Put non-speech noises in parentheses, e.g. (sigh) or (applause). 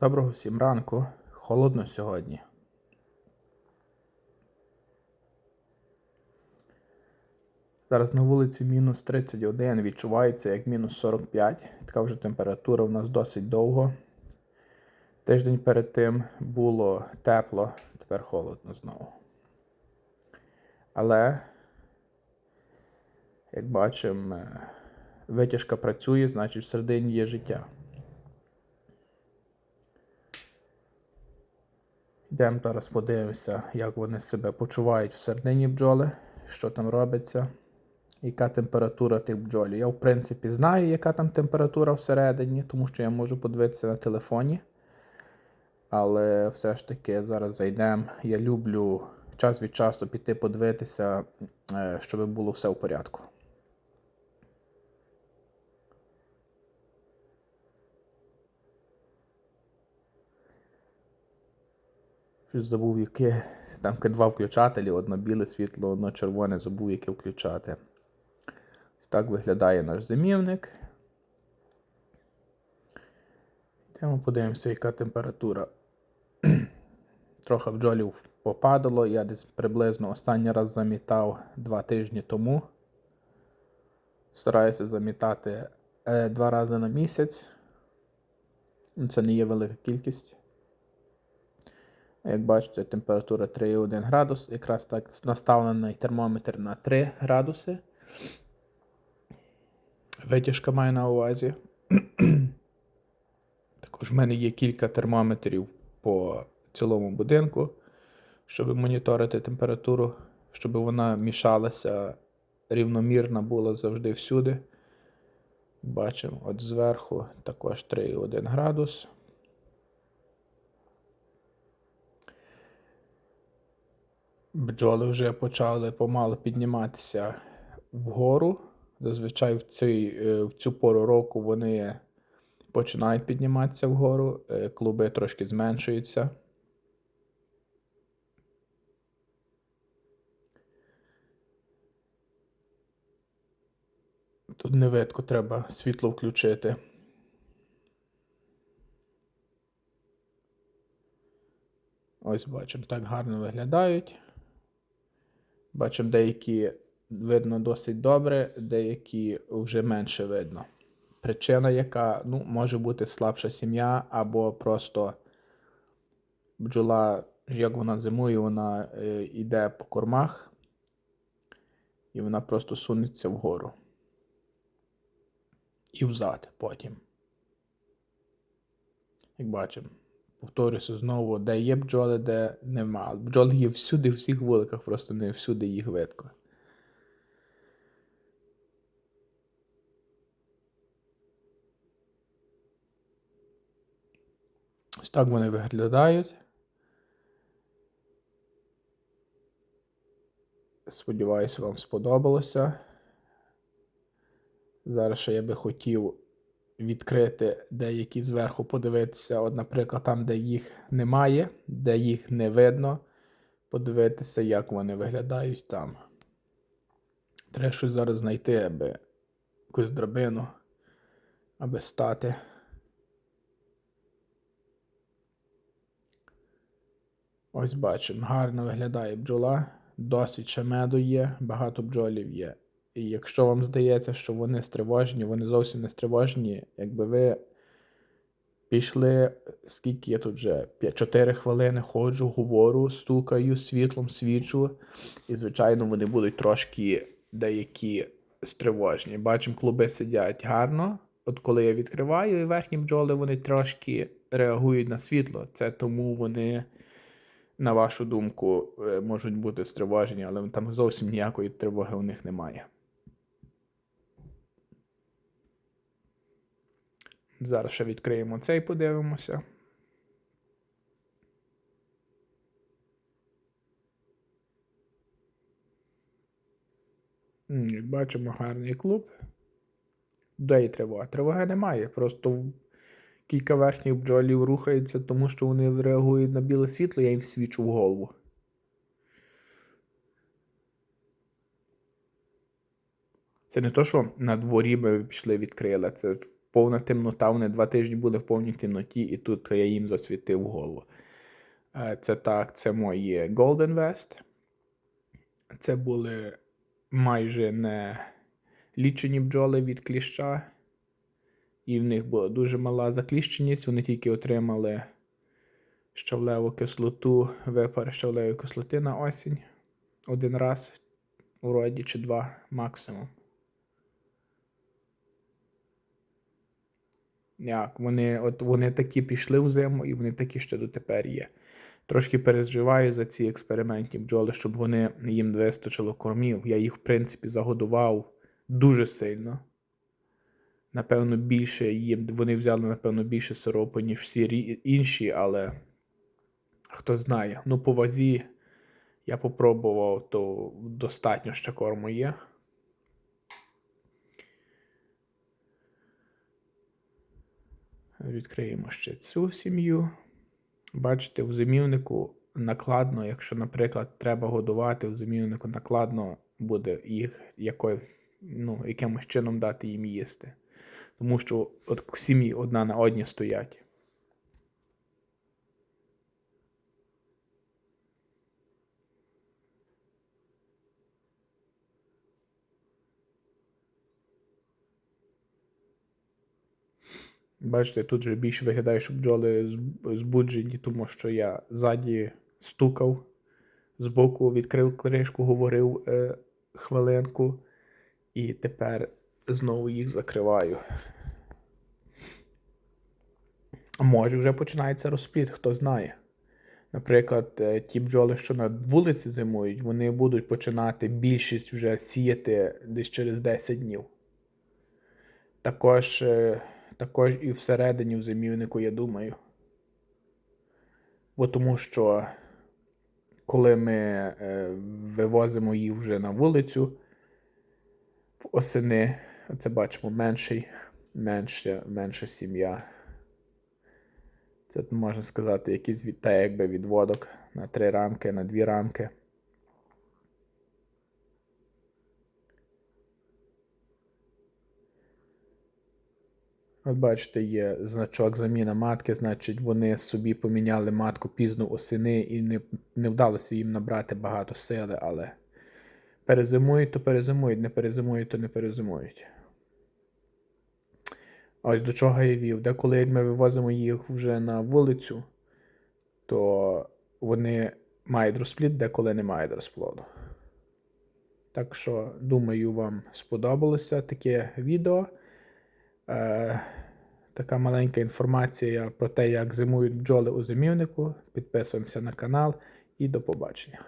Доброго всім ранку. Холодно сьогодні. Зараз на вулиці мінус 31, відчувається як мінус 45. Така вже температура в нас досить довго. Тиждень перед тим було тепло, тепер холодно знову. Але, як бачимо, е, витяжка працює, значить всередині є життя. Йдемо зараз подивимося, як вони себе почувають всередині бджоли, що там робиться, яка температура тих бджолів. Я, в принципі, знаю, яка там температура всередині, тому що я можу подивитися на телефоні. Але все ж таки зараз зайдемо. Я люблю час від часу піти подивитися, е, щоб було все в порядку. Щось забув, яке. Там два включателі, одно біле світло, одно червоне, забув, яке включати. Ось так виглядає наш зимівник. Йдемо подивимося, яка температура. (clears throat) Трохи бджолів попадало. Я десь приблизно останній раз замітав два тижні тому. Стараюся замітати е, два рази на місяць. Це не є велика кількість. Як бачите, температура 3,1 градус. Якраз так наставлений термометр на 3 градуси. Витяжка має на увазі. (clears throat) Також в мене є кілька термометрів по цілому будинку, щоб моніторити температуру, щоб вона мішалася рівномірна була завжди всюди. Бачимо, от зверху також 3,1 градус. Бджоли вже почали помало підніматися вгору. Зазвичай в, цей, е, в цю пору року вони починають підніматися вгору, е, клуби трошки зменшуються. Тут не видко, треба світло включити. Ось бачимо, так гарно виглядають. Бачимо, деякі видно досить добре, деякі вже менше видно. Причина, яка ну, може бути слабша сім'я, або просто бджола, як вона зимує, вона е, йде по кормах, і вона просто сунеться вгору. І взад потім. Як бачимо, повторюся знову, де є бджоли, де нема. Бджоли є всюди, в всіх вуликах, просто не всюди їх видко. Ось так вони виглядають. Сподіваюсь, вам сподобалося. Зараз ще я би хотів відкрити деякі зверху, подивитися, от, наприклад, там, де їх немає, де їх не видно, подивитися, як вони виглядають там. Треба щось зараз знайти, аби якусь драбину, аби стати. Ось бачимо, гарно виглядає бджола, досить ще меду є, багато бджолів є. І якщо вам здається, що вони стривожені, вони зовсім не стривожені, якби ви пішли, скільки я тут вже 4 хвилини ходжу, говорю, стукаю, світлом свічу, і, звичайно, вони будуть трошки деякі стривожні. Бачимо, клуби сидять гарно. От коли я відкриваю і верхні бджоли, вони трошки реагують на світло. Це тому вони, на вашу думку, е, можуть бути стривожені, але там зовсім ніякої тривоги у них немає. Зараз ще відкриємо цей, подивимося. Як бачимо, гарний клуб. Де і тривога? Тривоги немає. Просто кілька верхніх бджолів рухається, тому що вони реагують на біле світло, я їм свічу в голову. Це не то, що на дворі ми пішли відкрили, це повна темнота, вони два тижні були в повній темноті, і тут я їм засвітив голову. Е, Це так, це мої Golden West. Це були майже не лічені бджоли від кліща, і в них була дуже мала закліщеність. Вони тільки отримали щавлеву кислоту, випар щавлевої кислоти на осінь один раз у роді чи два максимум. Як вони, от вони такі пішли в зиму, і вони такі ще дотепер є. Трошки переживаю за ці експериментні бджоли, щоб вони їм вистачило кормів. Я їх, в принципі, загодував дуже сильно. Напевно, більше їм вони взяли, напевно, більше сиропу, ніж всі інші, але хто знає. Ну, по вазі я попробував, то достатньо ще корму є. Відкриємо ще цю сім'ю. Бачите, в зимівнику накладно, якщо, наприклад, треба годувати, в зимівнику накладно буде їх якою, ну, якимось чином дати їм їсти. Тому що от сім'ї одна на одній стоять. Бачите, тут же більше виглядає, що бджоли збуджені, тому що я ззаді стукав, збоку відкрив кришку, говорив е, хвилинку, і тепер знову їх закриваю. Може вже починається розплід, хто знає. Наприклад, е, ті бджоли, що на вулиці зимують, вони будуть починати більшість вже сіяти десь через 10 днів. Також, е, також і всередині в зимівнику, я думаю. Бо тому що коли ми е, вивозимо їх вже на вулицю в осени, це бачимо менший, менше, менша сім'я. Це можна сказати, якийсь від, та якби відводок на три рамки, на дві рамки. От бачите, є значок заміна матки, значить вони собі поміняли матку пізно осени і не, не вдалося їм набрати багато сили, але перезимують, то перезимують, не перезимують, то не перезимують. Ось до чого я вів. Деколи як ми вивозимо їх вже на вулицю, то вони мають розплід, деколи не мають розплоду. Так що, думаю, вам сподобалося таке відео. Е, така маленька інформація про те, як зимують бджоли у зимівнику. Підписуємося на канал і до побачення.